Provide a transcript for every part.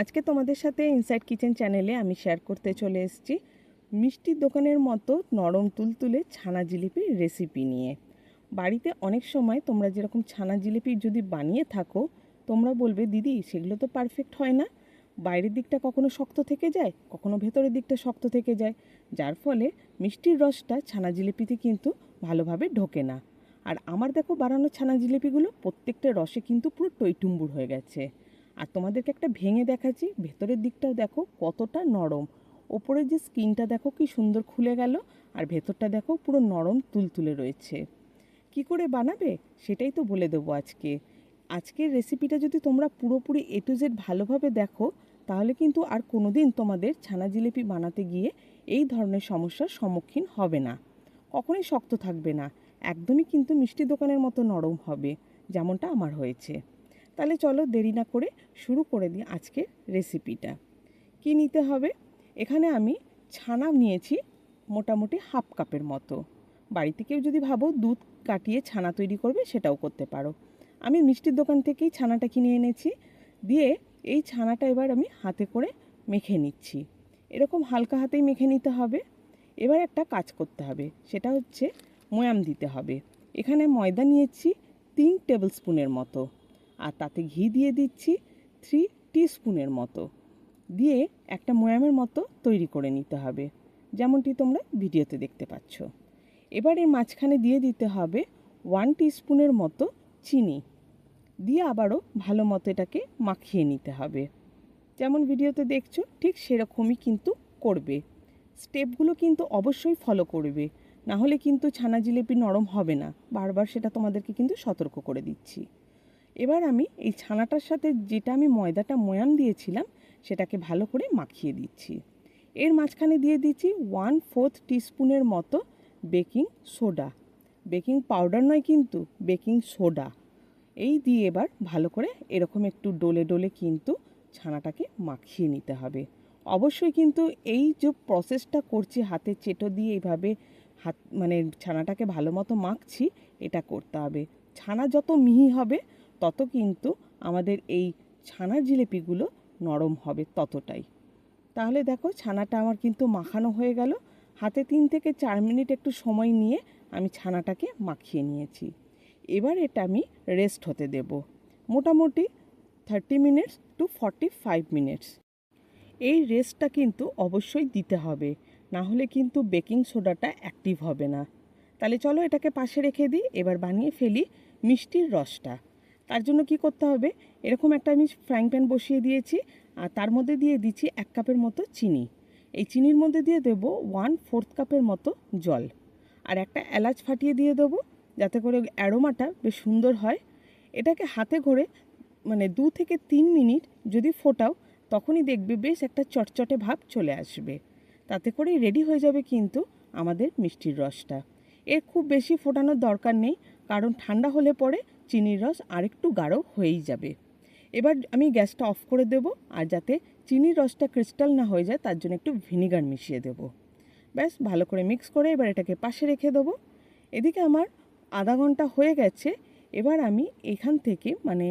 আজকে তোমাদের সাথে ইনসাইড কিচেন চ্যানেলে আমি শেয়ার করতে চলে এসেছি মিষ্টির দোকানের মতো নরম তুলতুলে ছানা জিলিপির রেসিপি নিয়ে। বাড়িতে অনেক সময় তোমরা যেরকম ছানা জিলিপি যদি বানিয়ে থাকো, তোমরা বলবে, দিদি, সেগুলো তো পারফেক্ট হয় না। বাইরের দিকটা কখনো শক্ত থেকে যায়, কখনো ভেতরের দিকটা শক্ত থেকে যায়। যার ফলে মিষ্টির রসটা ছানা জিলিপিতে কিন্তু ভালোভাবে ঢোকে না। আর আমার দেখো বানানো ছানা জিলিপিগুলো প্রত্যেকটা রসে কিন্তু পুরো টইটুম্বুর হয়ে গেছে। আর তোমাদেরকে একটা ভেঙে দেখাচ্ছি, ভেতরের দিকটাও দেখো কতটা নরম। ওপরের যে স্কিনটা দেখো কি সুন্দর খুলে গেল, আর ভেতরটা দেখো পুরো নরম তুলতুলে রয়েছে। কি করে বানাবে? সেটাই তো বলে দেবো আজকে। আজকের রেসিপিটা যদি তোমরা পুরোপুরি এ টু জেড ভালোভাবে দেখো, তাহলে কিন্তু আর কোনো দিন তোমাদের ছানা জিলিপি বানাতে গিয়ে এই ধরনের সমস্যার সম্মুখীন হবে না। কখনোই শক্ত থাকবে না। একদমই কিন্তু মিষ্টি দোকানের মতো নরম হবে, যেমনটা আমার হয়েছে। তাহলে চলো দেরি না করে শুরু করে দিই আজকের রেসিপিটা কি নিতে হবে? এখানে আমি ছানা নিয়েছি মোটামুটি হাফ কাপের মতো। বাড়িতে কেউ যদি ভাবো দুধ কাটিয়ে ছানা তৈরি করবে, সেটাও করতে পারো। আমি মিষ্টির দোকান থেকেই ছানাটা কিনে এনেছি। দিয়ে এই ছানাটা এবার আমি হাতে করে মেখে নিচ্ছি। এরকম হালকা হাতেই মেখে নিতে হবে। এবার একটা কাজ করতে হবে, সেটা হচ্ছে ময়াম দিতে হবে। এখানে ময়দা নিয়েছি তিন টেবিল স্পুনের মতো। আর তাতে ঘি দিয়ে দিচ্ছি থ্রি স্পুনের মতো। দিয়ে একটা ময়ামের মতো তৈরি করে নিতে হবে, যেমনটি তোমরা ভিডিওতে দেখতে পাচ্ছ। এবার এর মাঝখানে দিয়ে দিতে হবে ওয়ান স্পুনের মতো চিনি। দিয়ে আবারও ভালো মতো এটাকে মাখিয়ে নিতে হবে। যেমন ভিডিওতে দেখছ, ঠিক সেরকমই কিন্তু করবে। স্টেপগুলো কিন্তু অবশ্যই ফলো করবে না হলে কিন্তু ছানা জিলিপি নরম হবে না। বারবার সেটা তোমাদেরকে কিন্তু সতর্ক করে দিচ্ছি। এবার আমি এই ছানাটার সাথে যেটা আমি ময়দাটা ময়ান দিয়েছিলাম, সেটাকে ভালো করে মাখিয়ে দিচ্ছি। এর মাঝখানে দিয়ে দিচ্ছি ওয়ান ফোর্থ টিস্পুনের মতো বেকিং সোডা বেকিং পাউডার নয় কিন্তু বেকিং সোডা এই দিয়ে এবার ভালো করে এরকম একটু ডলে ডলে কিন্তু ছানাটাকে মাখিয়ে নিতে হবে। অবশ্যই কিন্তু এই যে প্রসেসটা করছি, হাতে চেটো দিয়ে এইভাবে হাত মানে ছানাটাকে ভালো মতো মাখছি, এটা করতে হবে। ছানা যত মিহি হবে তত কিন্তু আমাদের এই ছানার জিলিপিগুলো নরম হবে ততটাই। তাহলে দেখো ছানাটা আমার কিন্তু মাখানো হয়ে গেল। হাতে তিন থেকে চার মিনিট একটু সময় নিয়ে আমি ছানাটাকে মাখিয়ে নিয়েছি। এবার এটা আমি রেস্ট হতে দেব। মোটামুটি thirty minutes to forty five minutes. এই রেস্টটা কিন্তু অবশ্যই দিতে হবে। না হলে কিন্তু বেকিং সোডাটা অ্যাক্টিভ হবে না। তাহলে চলো এটাকে পাশে রেখে দিই। এবার বানিয়ে ফেলি মিষ্টির রসটা। তার জন্য কি করতে হবে? এরকম একটা আমি ফ্রাইং প্যান বসিয়ে দিয়েছি, আর তার মধ্যে দিয়ে দিচ্ছি এক কাপের মতো চিনি। এই চিনির মধ্যে দিয়ে দেব ওয়ান ফোর্থ কাপের মতো জল। আর একটা এলাচ ফাটিয়ে দিয়ে দেবো, যাতে করে অ্যারোমাটা বেশ সুন্দর হয়। এটাকে হাতে করে মানে দু থেকে তিন মিনিট যদি ফোটাও, তখনই দেখবে বেশ একটা চটচটে ভাব চলে আসবে। তাতে করে রেডি হয়ে যাবে কিন্তু আমাদের মিষ্টির রসটা। এর খুব বেশি ফোটানোর দরকার নেই, কারণ ঠান্ডা হলে পরে চিনির রস আরেকটু গাঢ় হয়েই যাবে। এবার আমি গ্যাসটা অফ করে দেব আর যাতে চিনির রসটা ক্রিস্টাল না হয়ে যায়, তার জন্য একটু ভিনিগার মিশিয়ে দেব। ব্যাস, ভালো করে মিক্স করে এবার এটাকে পাশে রেখে দেবো। এদিকে আমার আধা ঘণ্টা হয়ে গেছে, এবার আমি এখান থেকে মানে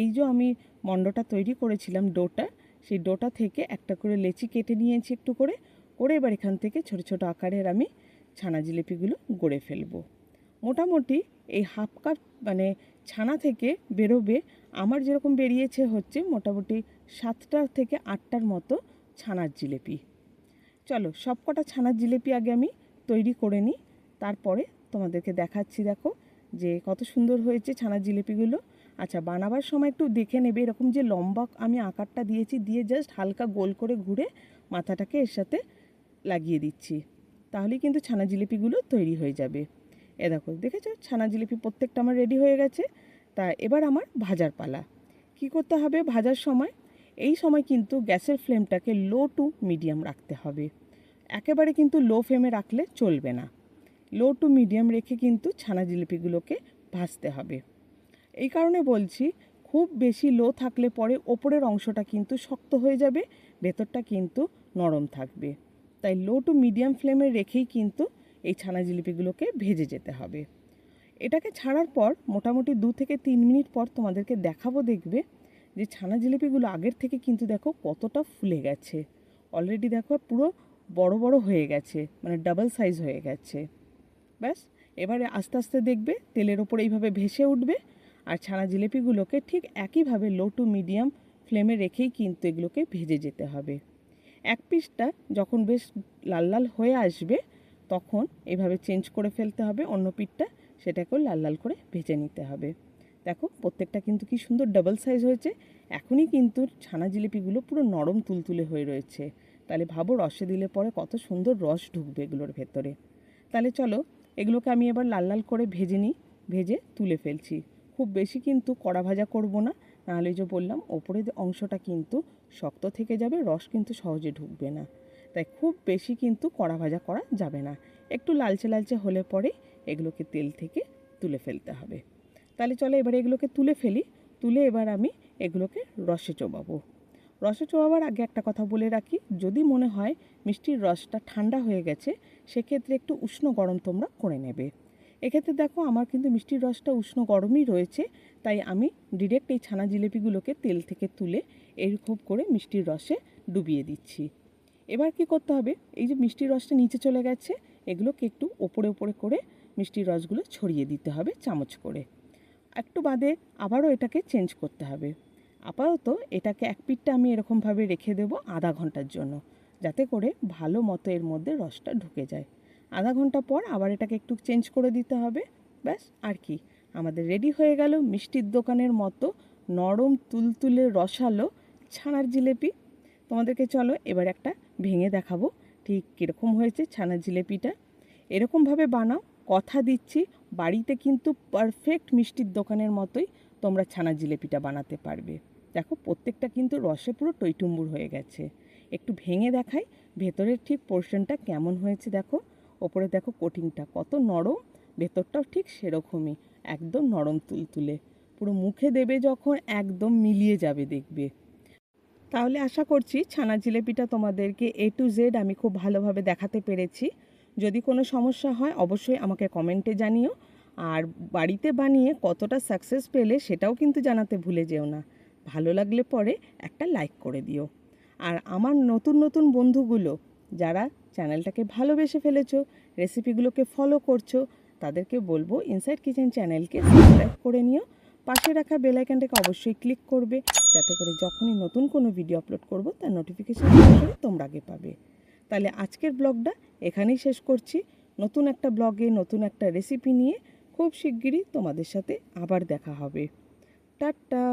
এই যে আমি মণ্ডটা তৈরি করেছিলাম ডোটা, সেই ডোটা থেকে একটা করে লেচি কেটে নিয়েছি একটু করে করে এবার এখান থেকে ছোট ছোট আকারের আমি ছানা জিলিপিগুলো গড়ে ফেলব। মোটামুটি এই হাফ কাপ মানে ছানা থেকে বেরোবে, আমার যেরকম বেরিয়েছে হচ্ছে মোটামুটি সাতটা থেকে আটটার মতো ছানার জিলিপি। চলো সব কটা ছানার জিলিপি আগে আমি তৈরি করে নিই, তারপরে তোমাদেরকে দেখাচ্ছি দেখো যে কত সুন্দর হয়েছে ছানার জিলিপিগুলো। আচ্ছা বানাবার সময় একটু দেখে নেবে, এরকম যে লম্বা আমি আকারটা দিয়েছি, দিয়ে জাস্ট হালকা গোল করে ঘুরে মাথাটাকে এর সাথে লাগিয়ে দিচ্ছি। তাহলেই কিন্তু ছানা জিলিপিগুলো তৈরি হয়ে যাবে। এ দেখো, দেখেছ? ছানা জিলিপি প্রত্যেকটা আমার রেডি হয়ে গেছে। তা এবার আমার ভাজার পালা। কি করতে হবে? ভাজার সময়, এই সময় কিন্তু গ্যাসের ফ্লেমটাকে লো টু মিডিয়াম রাখতে হবে। একেবারে কিন্তু লো ফ্লেমে রাখলে চলবে না। লো টু মিডিয়াম রেখে কিন্তু ছানা জিলিপিগুলোকে ভাজতে হবে। এই কারণে বলছি, খুব বেশি লো থাকলে পরে ওপরের অংশটা কিন্তু শক্ত হয়ে যাবে, ভেতরটা কিন্তু নরম থাকবে। তাই লো টু মিডিয়াম ফ্লেমে রেখেই কিন্তু এই ছানা জিলিপিগুলোকে ভেজে যেতে হবে। এটাকে ছাড়ার পর মোটামুটি দু থেকে তিন মিনিট পর তোমাদেরকে দেখাবো দেখবে যে ছানা জিলিপিগুলো আগের থেকে কিন্তু দেখো কতটা ফুলে গেছে। অলরেডি দেখো পুরো বড় বড় হয়ে গেছে মানে ডাবল সাইজ হয়ে গেছে। ব্যাস, এবারে আস্তে আস্তে দেখবে তেলের ওপর এইভাবে ভেসে উঠবে আর ছানা জিলিপিগুলোকে ঠিক একইভাবে লো টু মিডিয়াম ফ্লেমে রেখেই কিন্তু এগুলোকে ভেজে যেতে হবে। এক পিসটা যখন বেশ লাল লাল হয়ে আসবে তখন এভাবে চেঞ্জ করে ফেলতে হবে, অন্য পিঠটা সেটাকেও লাল লাল করে ভেজে নিতে হবে। দেখো প্রত্যেকটা কিন্তু কি সুন্দর ডাবল সাইজ হয়েছে। এখনই কিন্তু ছানা জিলিপিগুলো পুরো নরম তুলতুলে হয়ে রয়েছে। তাহলে ভাবো রসে দিলে পরে কত সুন্দর রস ঢুকবে এগুলোর ভেতরে। তাহলে চলো এগুলোকে আমি এবার লাল লাল করে ভেজে নিই, ভেজে তুলে ফেলছি। খুব বেশি কিন্তু কড়া ভাজা করব না, নাহলে যে বললাম, ওপরের অংশটা কিন্তু শক্ত থেকে যাবে, রস কিন্তু সহজে ঢুকবে না। তাই খুব বেশি কিন্তু কড়া ভাজা করা যাবে না। একটু লালচে লালচে হলে পরে এগুলোকে তেল থেকে তুলে ফেলতে হবে। তাহলে চলো এবার এগুলোকে তুলে ফেলি। তুলে এবার আমি এগুলোকে রসে চোবাবো। রসে চোবাবার আগে একটা কথা বলে রাখি, যদি মনে হয় মিষ্টির রসটা ঠান্ডা হয়ে গেছে, সেক্ষেত্রে একটু উষ্ণ গরম তোমরা করে নেবে। এক্ষেত্রে দেখো আমার কিন্তু মিষ্টির রসটা উষ্ণ গরমই রয়েছে, তাই আমি ডিরেক্ট এই ছানা জিলিপিগুলোকে তেল থেকে তুলে এরকম করে মিষ্টির রসে ডুবিয়ে দিচ্ছি। এবার কি করতে হবে? এই যে মিষ্টির রসটা নিচে চলে গেছে, এগুলোকে একটু ওপরে ওপরে করে মিষ্টির রসগুলো ছড়িয়ে দিতে হবে চামচ করে। একটু বাদে আবারও এটাকে চেঞ্জ করতে হবে। আপাতত এটাকে এক পিঠটা আমি এরকমভাবে রেখে দেব আধা ঘণ্টার জন্য, যাতে করে ভালো মতো এর মধ্যে রসটা ঢুকে যায়। আধা ঘণ্টা পর আবার এটাকে একটু চেঞ্জ করে দিতে হবে। ব্যাস, আর কি। আমাদের রেডি হয়ে গেল মিষ্টির দোকানের মতো নরম তুলতুলে রসালো ছানার জিলেপি। তোমাদেরকে চলো এবার একটা ভেঙে দেখাবো। ঠিক কীরকম হয়েছে ছানা জিলেপিটা। এরকমভাবে বানাও। কথা দিচ্ছি, বাড়িতে কিন্তু পারফেক্ট মিষ্টির দোকানের মতোই তোমরা ছানা জিলেপিটা বানাতে পারবে। দেখো, প্রত্যেকটা কিন্তু রসে পুরো টইটুম্বুর হয়ে গেছে। একটু ভেঙে দেখাই, ভেতরের ঠিক পোর্শনটা কেমন হয়েছে দেখো। ওপরে দেখো কোটিংটা কত নরম, ভেতরটাও ঠিক সেরকমই, একদম নরম তুলতুলে। পুরো মুখে দেবে যখন একদম মিলিয়ে যাবে দেখবে। তাহলে আশা করছি ছানা জিলেপিটা তোমাদেরকে এ টু জেড আমি খুব ভালোভাবে দেখাতে পেরেছি। যদি কোনো সমস্যা হয়, অবশ্যই আমাকে কমেন্টে জানিও। আর বাড়িতে বানিয়ে কতটা সাকসেস পেলে সেটাও কিন্তু জানাতে ভুলে যেও না। ভালো লাগলে পরে একটা লাইক করে দিও। আর আমার নতুন নতুন বন্ধুগুলো, যারা চ্যানেলটাকে ভালোবেসে ফেলেছো রেসিপিগুলোকে ফলো করছ, তাদেরকে বলব ইনসাইড কিচেন চ্যানেলকে সাবস্ক্রাইব করে নিও। পাশে রাখা বেল আইকনটাকে অবশ্যই ক্লিক করবে, যাতে করে যখনই নতুন কোনো ভিডিও আপলোড করব, তার নোটিফিকেশান তোমরা আগে পাবে। তাহলে আজকের ব্লগটা এখানেই শেষ করছি। নতুন একটা ব্লগে নতুন একটা রেসিপি নিয়ে খুব শিগগিরই তোমাদের সাথে আবার দেখা হবে। টাটা!